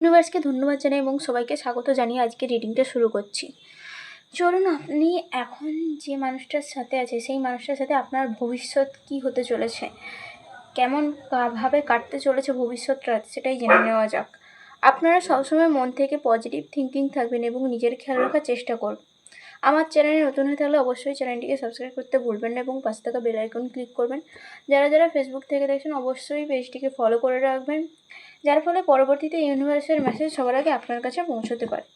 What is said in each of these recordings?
ইউনিভার্সকে ধন্যবাদ জানাই এবং সবাইকে স্বাগত জানিয়ে আজকে রিডিংটা শুরু করছি। চলুন আপনি এখন যে মানুষটার সাথে আছে, সেই মানুষটার সাথে আপনার ভবিষ্যৎ কী হতে চলেছে? কেমন ভাবে কাটতে চলেছে ভবিষ্যৎটা, সেটাই জেনে নেওয়া যাক। আপনারা সবসময় মন থেকে পজিটিভ থিঙ্কিং থাকবেন এবং নিজের খেয়াল রাখার চেষ্টা করুন আমার চ্যানেলে নতুন হয়ে থাকলে অবশ্যই চ্যানেলটিকে সাবস্ক্রাইব করতে ভুলবেন না এবং পাশে থাকা বেল আইকন ক্লিক করবেন। যারা যারা ফেসবুক থেকে দেখছেন, অবশ্যই পেজটিকে ফলো করে রাখবেন। যার ফলে পরবর্তীতে ইউনিভার্সের মেসেজ সবার আগে আপনার কাছে পৌঁছতে পারে।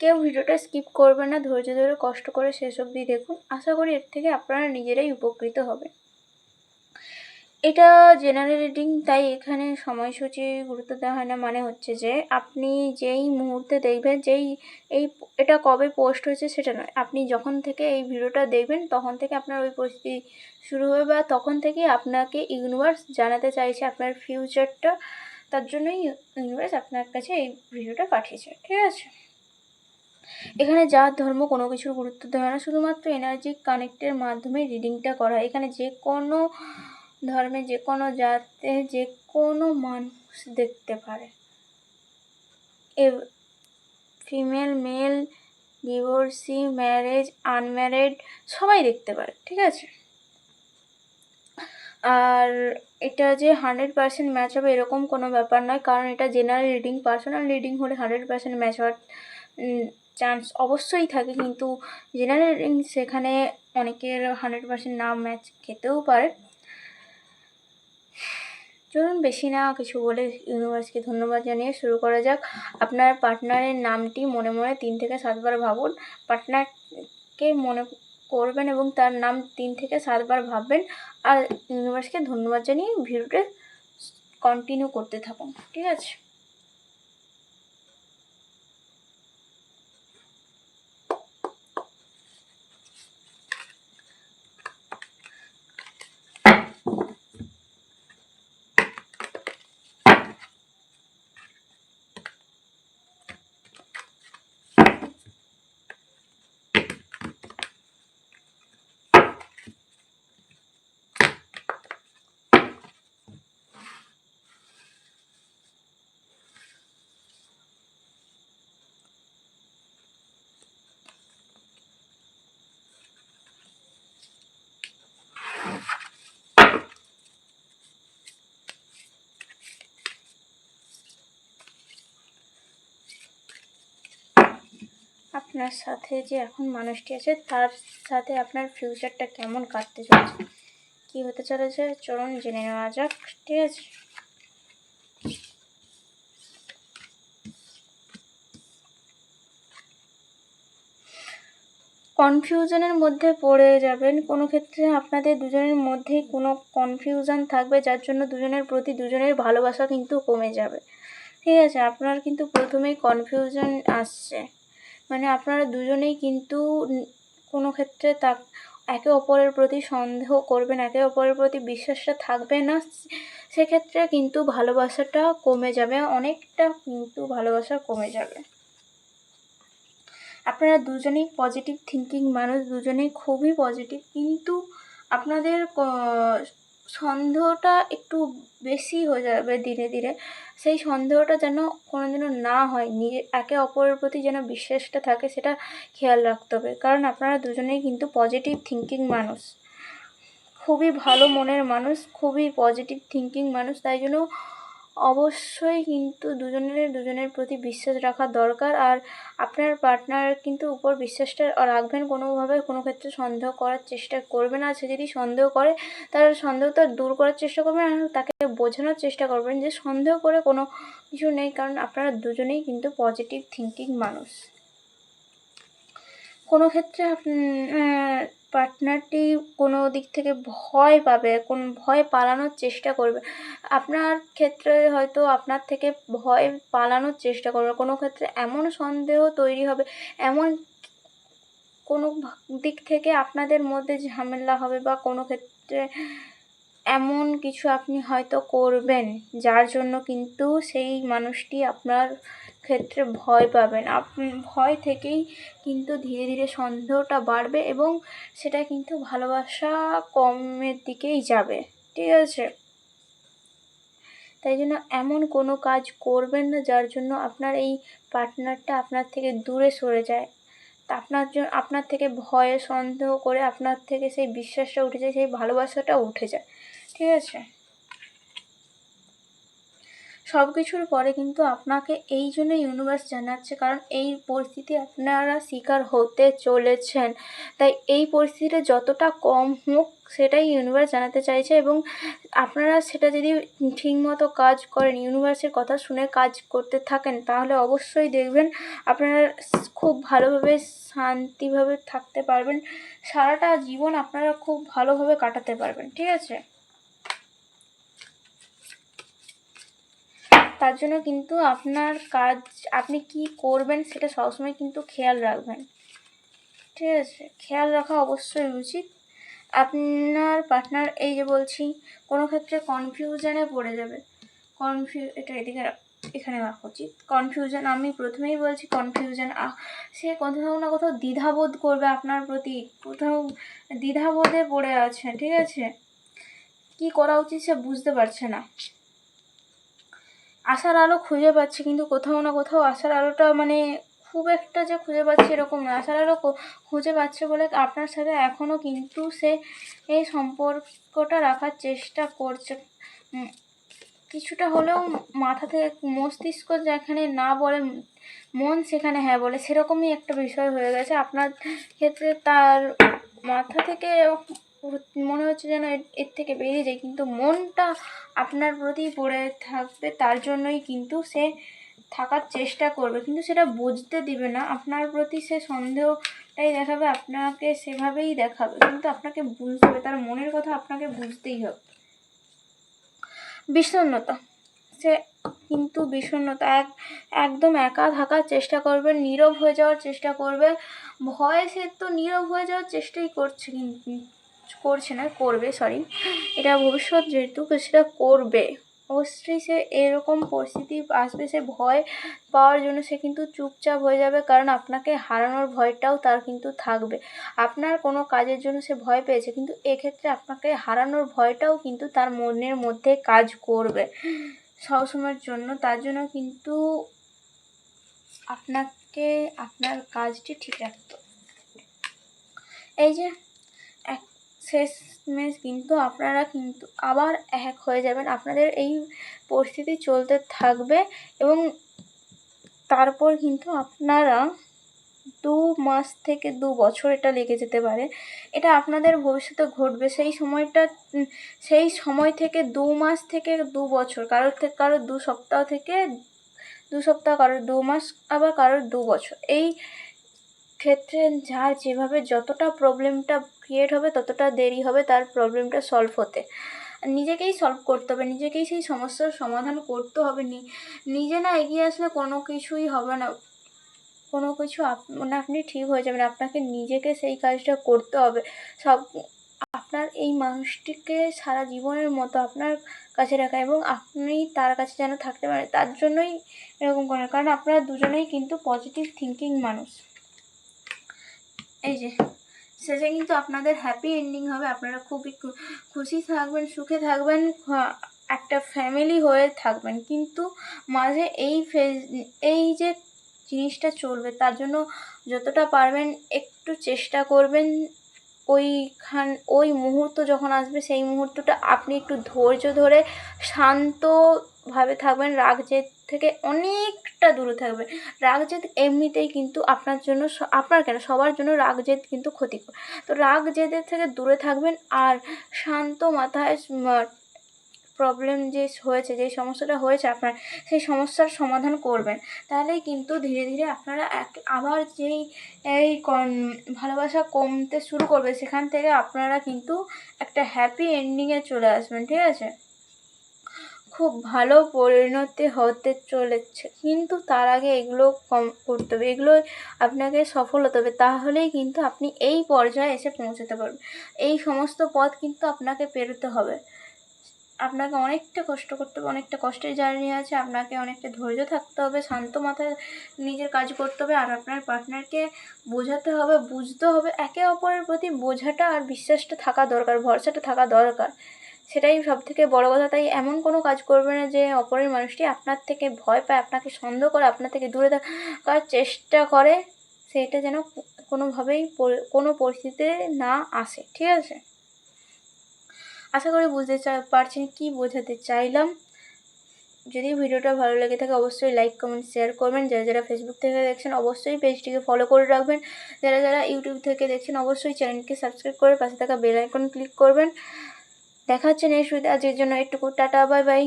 কেউ ভিডিওটা স্কিপ করবেন না, ধৈর্য ধরে, কষ্ট করে শেষ অবধি দেখুন। আশা করি এর থেকে আপনারা নিজেরাই উপকৃত হবেন। এটা জেনারেল রিডিং তাই এখানে সময়সূচি গুরুত্ব দেওয়া হয় না মানে হচ্ছে যে আপনি যেই মুহূর্তে দেখবেন, যেই এই এটা কবে পোস্ট হয়েছে সেটা নয়। আপনি যখন থেকে এই ভিডিওটা দেখবেন, তখন থেকে আপনার ওই পরিস্থিতি শুরু হবে বা তখন থেকেই আপনাকে ইউনিভার্স জানাতে চাইছে, আপনার ফিউচারটা তার জন্যই ইউনিভার্স আপনার কাছে এই ভিডিওটা পাঠিয়েছে, ঠিক আছে? এখানে জাত ধর্ম কোনো কিছুর গুরুত্ব দেওয়া না, শুধুমাত্র এনার্জি কানেক্টের মাধ্যমে রিডিংটা করা এখানে যে কোনো ধর্মে, যে কোনো জাতে, যে কোনো মানুষ দেখতে পারে। এ female male divorcee marriage unmarried সবাই দেখতে পারে, ঠিক আছে? আর এটা যে হান্ড্রেড পার্সেন্ট ম্যাচ হবে এরকম কোনো ব্যাপার নয়, কারণ এটা জেনারেল রিডিং পার্সোনাল রিডিং হলে হান্ড্রেড পার্সেন্ট ম্যাচ হওয়ার চান্স অবশ্যই থাকে। কিন্তু জেনারেল রিডিং সেখানে অনেকের হান্ড্রেড পার্সেন্ট না ম্যাচ খেতেও পারে। চলুন বেশি না কিছু বলে ইউনিভার্সকে ধন্যবাদ জানিয়ে শুরু করা যাক। আপনার পার্টনারের নামটি মনে মনে তিন থেকে সাতবার ভাবুন। পার্টনারকে মনে করবেন এবং তার নাম তিন থেকে সাতবার ভাববেন। আর ইউনিভার্সকে ধন্যবাদ জানিয়ে ভিডিওটা কন্টিনিউ করতে থাকুন। ঠিক আছে? আপনার সাথে যে এখন মানুষটি আছে, তার সাথে আপনার ফিউচারটা কেমন কাটতে চলেছে? কী হতে চলেছে? চলুন জেনে নেওয়া যাক, ঠিক আছে? কনফিউশনের মধ্যে পড়ে যাবেন। কোনো ক্ষেত্রে আপনাদের দুজনের মধ্যেই কোনো কনফিউশন থাকবে, যার জন্য দুজনের প্রতি দুজনের ভালোবাসা কিন্তু কমে যাবে। ঠিক আছে, আপনার কিন্তু প্রথমেই কনফিউশন আসছে। মানে আপনারা দুজনেই কিন্তু কোনো ক্ষেত্রে তা একে অপরের প্রতি সন্দেহ করবেন, একে অপরের প্রতি বিশ্বাসটা থাকবে না। সেক্ষেত্রে কিন্তু ভালোবাসাটা কমে যাবে, অনেকটা কিন্তু ভালোবাসা কমে যাবে। আপনারা দুজনেই পজিটিভ থিঙ্কিং মানুষ, দুজনেই খুবই পজিটিভ কিন্তু আপনাদের সন্দেহটা একটু বেশি হয়ে যাবে ধীরে ধীরে। সেই সন্দেহটা যেন কোনোদিনও না হয়, নিজে, একে অপরের প্রতি যেন বিশ্বাসটা থাকে সেটা খেয়াল রাখতে হবে। কারণ আপনারা দুজনেই কিন্তু পজিটিভ থিঙ্কিং মানুষ। খুবই ভালো মনের মানুষ, খুবই পজিটিভ থিঙ্কিং মানুষ, তাই জন্য অবশ্যই কিন্তু দুজনের দুজনের প্রতি বিশ্বাস রাখা দরকার। আর আপনার পার্টনার কিন্তু উপর বিশ্বাসটা রাখবেন কোনোভাবে, কোনো ক্ষেত্রে সন্দেহ করার চেষ্টা করবেন আর সে যদি সন্দেহ করে, তার সন্দেহটা দূর করার চেষ্টা করবেন আর তাকে বোঝানোর চেষ্টা করবেন যে সন্দেহ করে কোনো কিছু নেই, কারণ আপনারা দুজনেই কিন্তু পজিটিভ থিঙ্কিং মানুষ। কোনো ক্ষেত্রে পার্টনারটি কোনো দিক থেকে ভয় পাবে, কোন ভয় পালানোর চেষ্টা করবে। আপনার ক্ষেত্রে হয়তো আপনার থেকে ভয় পালানোর চেষ্টা করবে। কোনো ক্ষেত্রে এমন সন্দেহ তৈরি হবে, এমন কোনো দিক থেকে আপনাদের মধ্যে ঝামেলা হবে বা কোনো ক্ষেত্রে এমন কিছু আপনি হয়তো করবেন, যার জন্য কিন্তু সেই মানুষটি আপনার ক্ষেত্রে ভয় পাবেন। আপনি ভয় থেকেই কিন্তু ধীরে ধীরে সন্দেহটা বাড়বে এবং সেটা কিন্তু ভালোবাসা কমের দিকেই যাবে। ঠিক আছে? তাই জন্য এমন কোনো কাজ করবেন না, যার জন্য আপনার এই পার্টনারটা আপনার থেকে দূরে সরে যায়। তা আপনার জন্য আপনার থেকে ভয়ে সন্দেহ করে আপনার থেকে সেই বিশ্বাসটা উঠে যায়, সেই ভালোবাসাটা উঠে যায়। ঠিক আছে। সব কিছুর পরে কিন্তু আপনাকে এই জন্য ইউনিভার্স জানাচ্ছে, কারণ এই পরিস্থিতি আপনারা শিকার হতে চলেছেন। তাই এই পরিস্থিতিটা যতটা কম হোক, সেটাই ইউনিভার্স জানাতে চাইছে এবং আপনারা সেটা যদি ঠিকমতো কাজ করেন ইউনিভার্সের কথা শুনে কাজ করতে থাকেন, তাহলে অবশ্যই দেখবেন আপনারা খুব ভালোভাবে শান্তিভাবে থাকতে পারবেন। সারাটা জীবন আপনারা খুব ভালোভাবে কাটাতে পারবেন, ঠিক আছে? তার জন্য কিন্তু আপনার কাজ, আপনি কি করবেন সেটা সবসময় কিন্তু খেয়াল রাখবেন। ঠিক আছে, খেয়াল রাখা অবশ্যই উচিত। আপনার পার্টনার এই যে বলছি, কোনো ক্ষেত্রে কনফিউশনে পড়ে যাবে। কনফিউ এটা এদিকে এখানে রাখা উচিত। কনফিউশন আমি প্রথমেই বলছি কনফিউশন সে কোথাও না কোথাও দ্বিধাবোধ করবে আপনার প্রতি। কোথাও দ্বিধাবোধে পড়ে আছে, ঠিক আছে? কি করা উচিত সে বুঝতে পারছে না। আশার আলো খুঁজে পাচ্ছে, কিন্তু কোথাও না কোথাও আশার আলোটা মানে খুব একটা যে খুঁজে পাচ্ছে এরকম না আশার আলো খুঁজে পাচ্ছে বলে আপনার সাথে এখনও কিন্তু সে এই সম্পর্কটা রাখার চেষ্টা করছে। কিছুটা হলেও মাথা থেকে মস্তিষ্ক যেখানে না বলে, মন সেখানে হ্যাঁ বলে, সেরকমই একটা বিষয় হয়ে গেছে। আপনার ক্ষেত্রে তার মাথা থেকে মনে হচ্ছে যেন এর- থেকে বেরিয়ে যায়। কিন্তু মনটা আপনার প্রতি পড়ে থাকবে, তার জন্যই কিন্তু সে থাকার চেষ্টা করবে। কিন্তু সেটা বুঝতে দিবে না। আপনার প্রতি সে সন্দেহটাই দেখাবে, আপনাকে সেভাবেই দেখাবে। কিন্তু আপনাকে বুঝতে হবে, তার মনের কথা আপনাকে বুঝতেই হবে। বিষণ্ণতা। সে কিন্তু বিষণ্ণতা, এক, একদম একা থাকার চেষ্টা করবে, নীরব হয়ে যাওয়ার চেষ্টা করবে। ভয়ে সে তো নীরব হয়ে যাওয়ার চেষ্টাই করছে কিন্তু। করছে না, করবে সরি এটা ভবিষ্যৎ যেহেতু সেটা করবে। অবশ্যই সে এরকম পরিস্থিতি আসবে, সে ভয় পাওয়ার জন্য সে কিন্তু চুপচাপ হয়ে যাবে, কারণ আপনাকে হারানোর ভয়টাও তার কিন্তু থাকবে। আপনার কোনো কাজের জন্য সে ভয় পেয়েছে, কিন্তু এক্ষেত্রে আপনাকে হারানোর ভয়টাও কিন্তু তার মনের মধ্যে কাজ করবে। সবসময়ের জন্য, তার জন্য কিন্তু আপনাকে আপনার কাজটি ঠিক রাখতে এই যে, এক শেষমেশ কিন্তু আপনারা কিন্তু আবার এক হয়ে যাবেন। আপনাদের এই পরিস্থিতি চলতে থাকবে এবং তারপর কিন্তু আপনারা দু মাস থেকে দু বছর এটা লেগে যেতে পারে। এটা আপনাদের ভবিষ্যতে ঘটবে। সেই সময়টা সেই সময় থেকে দু মাস থেকে দু বছর। কারোর থেকে কারোর দু সপ্তাহ থেকে দু সপ্তাহ, কারোর দু মাস, আবার কারোর দু বছর। এই ক্ষেত্রে যার যেভাবে যতটা প্রবলেমটা ক্রিয়েট হবে, ততটা দেরি হবে তার প্রবলেমটা সলভ হতে। নিজেকেই সলভ করতে হবে, নিজেকেই সেই সমস্যার সমাধান করতে হবে। নি, নিজে না এগিয়ে আসলে কোনো কিছুই হবে না। কোনো কিছু মানে আপনি ঠিক হয়ে যাবেন, আপনাকে নিজেকে সেই কাজটা করতে হবে। সব, আপনার এই মানুষটিকে সারা জীবনের মতো আপনার কাছে রাখা এবং আপনি তার কাছে যেন থাকতে পারেন, তার জন্যই এরকম করেন কারণ আপনারা দুজনেই কিন্তু পজিটিভ থিঙ্কিং মানুষ। এই যে শেষে কিন্তু আপনাদের হ্যাপি এন্ডিং হবে। আপনারা খুবই খুশি থাকবেন, সুখে থাকবেন একটা ফ্যামিলি হয়ে থাকবেন। কিন্তু মাঝে এই ফেজ এই যে জিনিসটা চলবে, তার জন্য যতটা পারবেন একটু চেষ্টা করবেন। ওইখান, ওই মুহূর্ত যখন আসবে, সেই মুহূর্তটা আপনি একটু ধৈর্য ধরে শান্তভাবে থাকবেন রাগ জেদ থেকে অনেকটা দূরে থাকবে। রাগ জেদ এমনিতেই কিন্তু আপনার জন্য আপনার কেন? সবার জন্য রাগ জেদ কিন্তু ক্ষতিকর। তো রাগ জেদের থেকে দূরে থাকবেন আর শান্ত মাথায় প্রবলেম যে হয়েছে, যে সমস্যাটা হয়েছে আপনার, সেই সমস্যার সমাধান করবেন। তাহলেই কিন্তু ধীরে ধীরে আপনারা এক, আবার যেই, এই ভালোবাসা কমতে শুরু করবে, সেখান থেকে আপনারা কিন্তু একটা হ্যাপি এন্ডিংয়ে চলে আসবেন, ঠিক আছে? খুব ভালো পরিণতি হতে চলেছে। কিন্তু তার আগে এগুলো কম করতে হবে, এগুলো আপনাকে সফল হতে হবে। তাহলেই কিন্তু আপনি এই পর্যায়ে এসে পৌঁছাতে পারবেন। এই সমস্ত পথ কিন্তু আপনাকে পেরোতে হবে। আপনাকে অনেকটা কষ্ট করতে হবে, অনেকটা কষ্টের জার্নি আছে। আপনাকে অনেকটা ধৈর্য থাকতে হবে, শান্ত মাথায় নিজের কাজ করতে হবে আর আপনার পার্টনারকে বোঝাতে হবে, বুঝতে হবে। একে অপরের প্রতি বোঝাটা আর বিশ্বাসটা থাকা দরকার, ভরসাটা থাকা দরকার। সেটাই সব থেকে বড় কথা। তাই এমন কোনো কাজ করবে না যে অপরের মানুষটি আপনার থেকে ভয় পায়, আপনাকে সন্দেহ করে, আপনার থেকে দূরে থাকার চেষ্টা করে। সেটা যেন কোনোভাবেই কোনো পরিস্থিতিতে না আসে, ঠিক আছে? আশা করি বুঝতে পারছেন, কি বোঝাতে চাইলাম। যদি ভিডিওটা ভালো লেগে থাকে, অবশ্যই লাইক কমেন্ট শেয়ার করবেন। যারা যারা ফেসবুক থেকে দেখছেন, অবশ্যই পেজটিকে ফলো করে রাখবেন। যারা যারা ইউটিউব থেকে দেখছেন, অবশ্যই চ্যানেলকে সাবস্ক্রাইব করে পাশে থাকা বেল আইকন ক্লিক করবেন। দেখা হচ্ছে নেক্সট ভিডিও আজকের জন্য একটুকু টাটা বাই বাই।